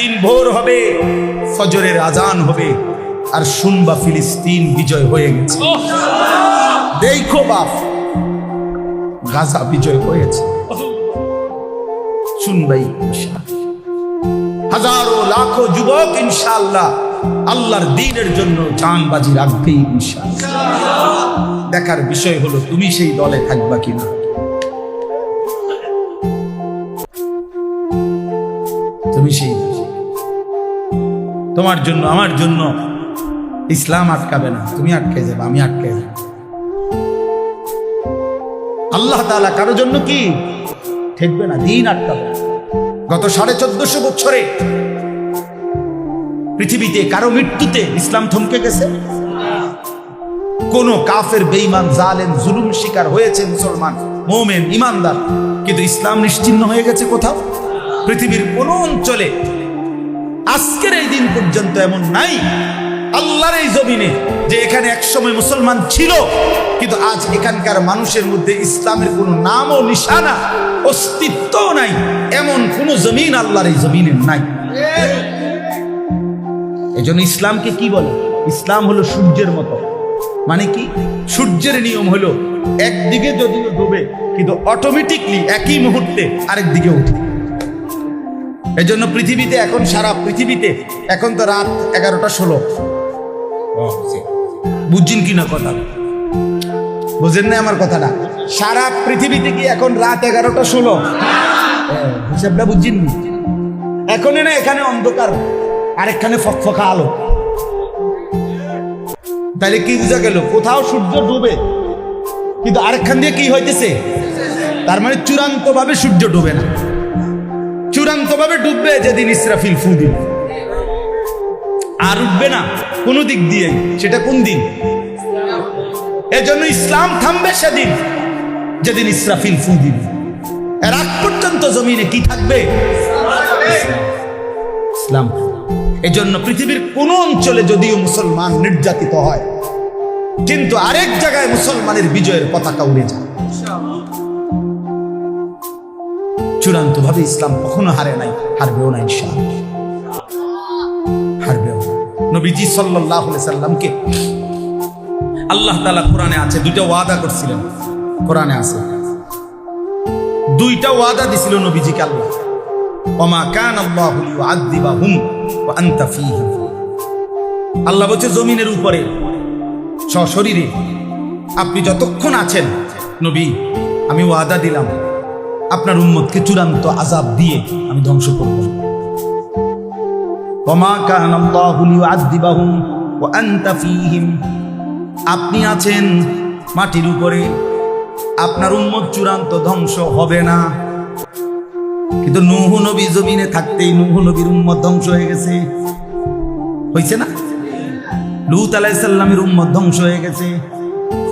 একদিন ভোর হবে, ফজরের আজান হবে, আর শুনবা ফিলিস্তিন বিজয় হয়ে গেছে। দেখো বাপ, গাজা বিজয় হয়েছে। শুনবাই হাজারো, লাখো যুবক ইনশাআল্লাহ আল্লাহর দিনের জন্য জানবাজি রাখবেই দেখার বিষয় হলো, তুমি সেই দলে থাকবা কিনা? তুমি সেই। তোমার জন্য, আমার জন্য। ইসলাম আটকাবে না। তুমি আটকে যাবে, আমি আটকে যাব। আল্লাহ তাআলা কারোর জন্য কি? ঠেকবে না, দিন আটকাবে গত সাড়ে চোদ্দশো বছরে পৃথিবীতে কারও মৃত্যুতে ইসলাম থমকে গেছে? কোন কাফের, বেঈমান, জালেম, জুলুম শিকার হয়েছে মুসলমান, মোমেন, ইমানদার। কিন্তু ইসলাম নিশ্চিহ্ন হয়ে গেছে কোথাও? পৃথিবীর কোন অঞ্চলে আজকের এই দিন পর্যন্ত এমন নাই। আল্লাহর এই জমিনে যে এখানে একসময় মুসলমান ছিল, কিন্তু আজ এখানকার মানুষের মধ্যে ইসলামের কোনো নাম ও নিশানা অস্তিত্ব নাই। এমন কোন জমিন আল্লাহর এই জমিনে নাই। এজন্য ইসলামকে কি বলে? ইসলাম হলো সূর্যের মতো। মানে কি? সূর্যের নিয়ম হলো একদিকে যদিও ডুবে, কিন্তু অটোমেটিকলি একই মুহূর্তে আরেক দিকে উঠে এজন্য পৃথিবীতে এখন সারা পৃথিবীতে এখন তো রাত এগারোটা ষোলো। বুঝছেন কি না কথা? বুঝেন না আমার কথাটা? সারা পৃথিবীতে কি এখন রাত এগারোটা ষোলো? হিসাবটা বুঝছেন নি? এখন না এখানে অন্ধকার আরেকখানে ফকফকা আলো। তাহলে কি বোঝা গেল? কোথাও সূর্য ডুবে কিন্তু আরেকখান দিয়ে কি হইতেছে? তার মানে চূড়ান্ত ভাবে সূর্য ডুবে না। চূড়ান্ত ভাবে ডুববে, যেদিন ইসরাফিল ফু দিবে। আর উঠবে না, কোনো দিক দিয়ে, সেটা কোন দিন? এজন্য ইসলাম থামবে সেদিন, যেদিন ইসরাফিল ফু দিবে। এর আগ পর্যন্ত জমিনে কি থাকবে? ইসলাম। এজন্য পৃথিবীর কোন অঞ্চলে যদিও মুসলমান নির্যাতিত হয়, কিন্তু আরেক জায়গায় মুসলমানের বিজয়ের পতাকা উড়ে যায়। চূড়ান্ত ভাবে ইসলাম কখনো হারে নাই, হারবেও না ইনশাআল্লাহ। হারবেও নবীজি আলাইহি সাল্লামকে আল্লাহ তাআলা কোরআনে আছে, দুইটা ওয়াদা করছিলেন। কোরআনে আছে, দুইটা ওয়াদা দিছিল নবীজিকে আল্লাহ। ওমা কান আল্লাহু আনতা ফীহিম আল্লাহ বলছে, জমিনের উপরে, সশরীরে আপনি যতক্ষণ আছেন, নবী, আমি ওয়াদা দিলাম। আপনার উম্মতকে চূড়ান্ত আজাব দিয়ে আমি ধ্বংস করব। আপনি আছেন মাটির উপরে। আপনার উম্মত চূড়ান্ত ধ্বংস হবে না। কিন্তু নুহু নবী জমিনে থাকতেই নুহু নবীর উম্মত ধ্বংস হয়ে গেছে। হয়েছে না? লুত আলাইসাল্লামের উম্মত ধ্বংস হয়ে গেছে।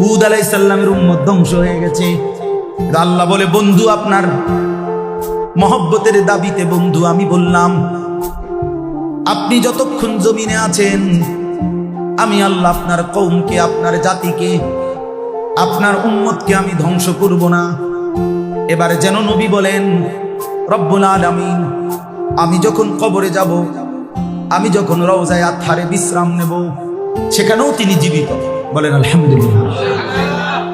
হুদ আলাইসাল্লামের উম্মত ধ্বংস হয়ে গেছে। আল্লাহ বলে, বন্ধু, আপনার মহব্বতের দাবিতে বন্ধু, আমি বললাম, আপনি যতক্ষণ জমিনে আছেন, আমি আল্লাহ আপনার কৌমকে আপনার জাতিকে, আপনার উম্মতকে আমি ধ্বংস করব না। এবারে যেন নবী বলেন, রব্বুল আলামিন, আমি যখন কবরে যাব, আমি যখন রওজায় আথারে বিশ্রাম নেব, সেখানেও তিনি জীবিত। বলেন, আলহামদুলিল্লাহ।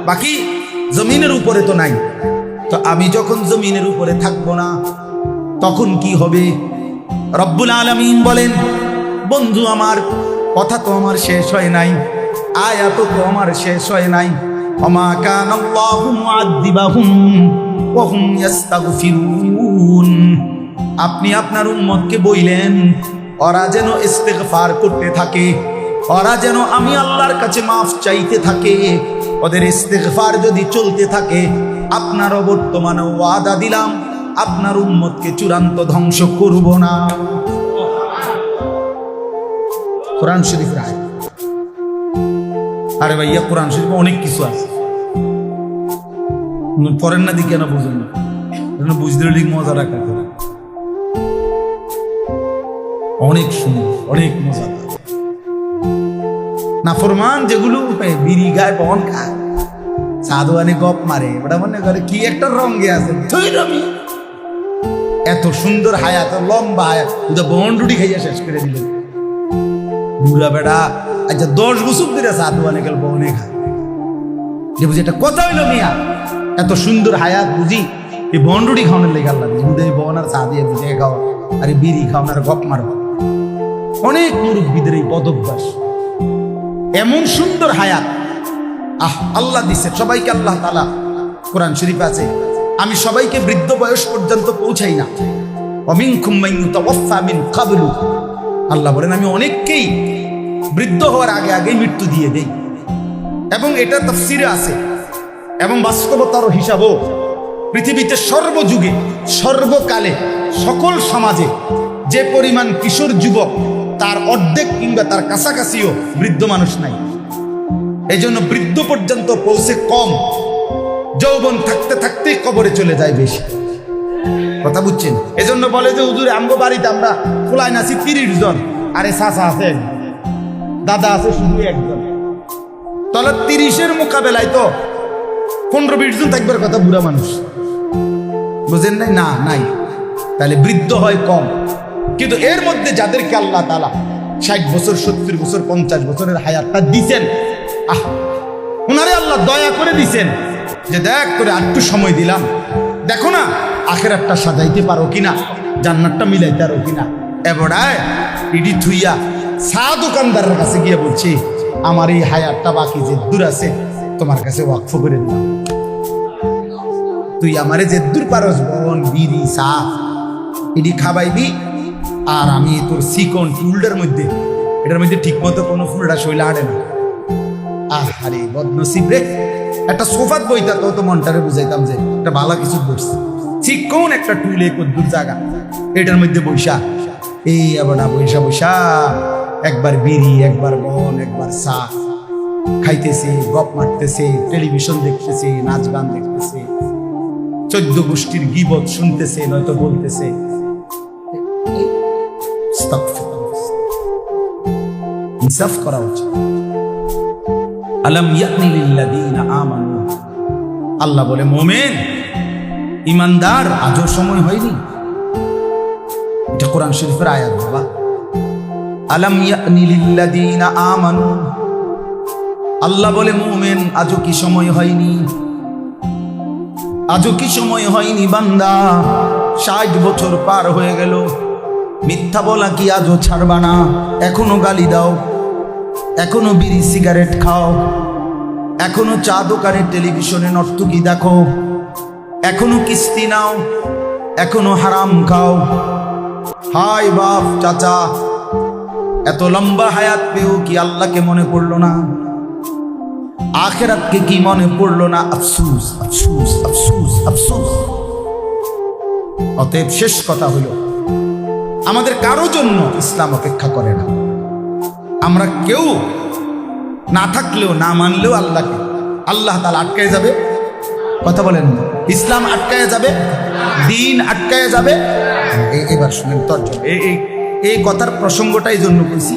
বাকি জমিনের উপরে তো নাই। তো আমি যখন জমিনের উপরে থাকব না, তখন কি হবে? রব্বুল আলামিন বলেন, বন্ধু, আমার কথা তো আমার শেষ হয় নাই, আয়াত তো আমার শেষ হয় নাই। কান আপনি আপনার উম্মতকে বইলেন, ওরা যেন ইস্তেগফার করতে থাকে, ওরা যেন আমি আল্লাহর কাছে মাফ চাইতে থাকে। ওদের ইস্তেগফার যদি চলতে থাকে, আপনারও বর্তমানে ওয়াদা দিলাম, আপনার উম্মতকে চূড়ান্ত ধ্বংস করব না। কোরআন শরীফ রায়। আরে ভাইয়া, কোরআন শরীফ অনেক কিছু আছে। পরেন না দিকে না বুঝেন না। বুঝতে ঠিক মজা রাখা অনেক সুন্দর অনেক মজা নাফরমান যেগুলো বিড়ি গায়ে, বন খায়। সাধু আনে গপ মারে। ওটা মনে করে কি একটা রঙে আছে। এত সুন্দর হায়াত এত লম্বা হায়াত। তুই তো বন্ডুটি খাইয়া শেষ করে দিলেন বুড়া বেড়া আচ্ছা দশ বছর ধরে সাধু আনে গেল, বনে খা যে বুঝি এটা কথা হইল মিয়া। এত সুন্দর হায়াত বুঝি, এই বন্ডুটি খাওয়ানোর লেগে আল্লাহ বুঝে বন আর চা দিয়ে বুঝে খাওয়া, আরে বিড়ি খাওয়ানোর গপ মারো অনেক মুরব্বীদের এই বদভ্যাস। এমন সুন্দর হায়াত। আহ, আল্লাহ দিছে, সবাইকে আল্লাহ তালা কোরআন শরীফ আছে। আমি সবাইকে বৃদ্ধ বয়স পর্যন্ত পৌঁছাই না। আল্লাহ বলেন, আমি অনেককেই বৃদ্ধ হওয়ার আগে আগে মৃত্যু দিয়ে দেই। এবং এটা তফসিরে আছে। এবং বাস্তবতার হিসাবও। পৃথিবীতে সর্বযুগে, সর্বকালে সকল সমাজে যে পরিমাণ কিশোর যুবক তার অর্ধেক কিংবা তার কাছাকাছিও বৃদ্ধ মানুষ নাই। এই জন্য বৃদ্ধ পর্যন্ত পৌঁছে কম। যৌবন থাকতে থাকতেই কবরে চলে যায় বেশি। কথা বুঝছেন? এজন্য বলে যে, হুজুরে, আমগো বাড়িতে আমরা খোলাই নাছি তিরিশ জন। আরে চাচা আছে দাদা আছে শুধু একজন। তাহলে তিরিশের মোকাবেলায় তো পনেরো, বিশ জন থাকবার কথা বুড়া মানুষ। বুঝেন নাই? না, নাই। তাহলে বৃদ্ধ হয় কম। কিন্তু এর মধ্যে যাদেরকে আল্লাহ তালা ষাট বছর, সত্তর বছর, পঞ্চাশ বছরের হায়াতটা দিছেন, আহ ওনারে আল্লাহ দয়া করে দিছেন যে দেখ করে আটটু সময় দিলাম। দেখো না আখের আখেরাতটা সাজাইতে পারো কিনা, জান্নাতটা মিলাইতে পারো কিনা। এবারায় ইডি থুইয়া চা দোকানদারের কাছে গিয়ে বলছি, আমার এই হায়ারটা বাকি যে দূর আছে, তোমার কাছে ওয়াকফ করে দিলাম। তুই আমারে যে দূর পারস, বন, বিড়ি চা এটি খাবাইবি আর আমি তোর সিকন টুলটার মধ্যে, এটার মধ্যে ঠিক মতো কোনো ফুলটা শৈলে আড়ে না। আহারে বদনসিব রে। একটা সোফাত বইতা তো তো মনটারে বুঝাইতাম যে একটা ভালো কিছু বসছে চিকন একটা টুলে কদ্দুর জায়গা এটার মধ্যে বৈশা এই আবার বৈশা বৈশা একবার বিড়ি, একবার বন, একবার চা। খাইতেছে, গপ মারতেছে টেলিভিশন দেখতেছে, নাচ গান দেখতেছে। চোদ্দ গোষ্ঠীর গিবত শুনতেছে, নয়তো বলতেছে। আল্লাহ বলে, মোমেন, ইমানদার, আজও সময় হয়নি। এটা কোরআন শরীফের আয়াত, বাবা। আলম ইয়ানি লিল্লাযীনা আমানু। আল্লাহ বলে, মোমেন, আজও কি সময় হয়নি? আজও কি সময় হয়নি, বান্দা? ষাট বছর পার হয়ে গেল। মিথ্যা বলা কি আজও ছাড়বা না? এখনও গালি দাও। এখনও বিড়ি সিগারেট খাও। এখনও চা দোকানে টেলিভিশনে নর্তকী দেখো। এখনও কিস্তি নাও। এখনও হারাম খাও। হাই বাপ চাচা, এত লম্বা হায়াত পেয়েও কি আল্লাহকে মনে পড়ল না? আখেরাতকে কি মনে পড়ল না? আফসুস আফসুস আফসুস আফসুস। অতএব শেষ কথা হলো আমাদের কারও জন্য ইসলাম অপেক্ষা করে না। আমরা কেউ না থাকলেও, না মানলেও আল্লাহকে, আল্লাহ তালা আটকায় যাবে। কথা বলেন, ইসলাম আটকায় যাবে, দিন আটকায় যাবে। এবার শুনেন তর্জমা। এই এই কথার প্রসঙ্গটাই জন্য বলছি,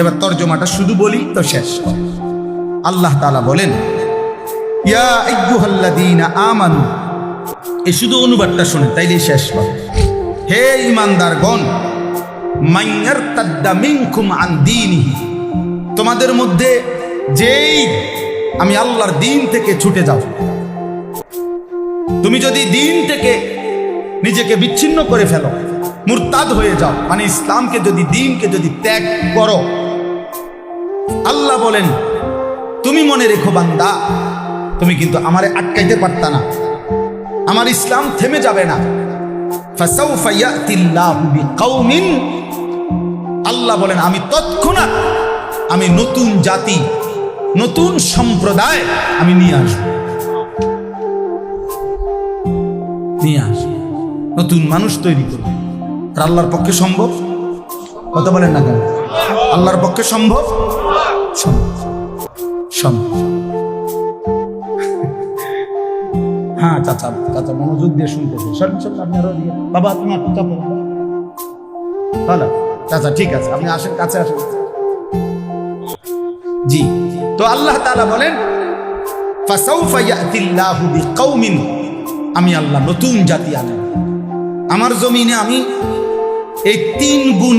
এবার তর্জমাটা শুধু বলি তো শেষ। আল্লাহ তালা বলেন, ইয়া আমানু। এই শুধু অনুবাদটা শুনে তাইলে শেষ কর হে ইমানদারগণ মাইয়ারতাদ্দা মিনকুম আন দীনিহি। তোমাদের মধ্যে যেই আমি আল্লাহর দিন থেকে ছুটে যাও, তুমি যদি দিন থেকে নিজেকে বিচ্ছিন্ন করে ফেলো, মুরতাদ হয়ে যাও মানে ইসলামকে যদি, দিনকে যদি ত্যাগ করো, আল্লাহ বলেন, তুমি মনে রেখো বান্দা, তুমি কিন্তু আমারে আটকাইতে পারতা না। আমার ইসলাম থেমে যাবে না। আল্লাহ বলেন, আমি তৎক্ষণাৎ আমি নতুন জাতি, নতুন সম্প্রদায় আমি নিয়ে আসব। নিয়ে আসব। নতুন মানুষ তৈরি করব। আর আল্লাহর পক্ষে সম্ভব? কথা বলেন না কেন? আল্লাহর পক্ষে সম্ভব? সম্ভব। সম্ভব। হ্যাঁ চাচা চাচা মনোযোগ দিয়ে শুনতেছে। সব সব আপনারও দিয়ে বাবা তুমি একটু চাপো হ্যালো চাচা, ঠিক আছে, আপনি আসেন, কাছে আসেন। জি, তো আল্লাহ তাআলা বলেন আমি আল্লাহ নতুন জাতি আনব আমার জমিনে আমি এই তিন গুণ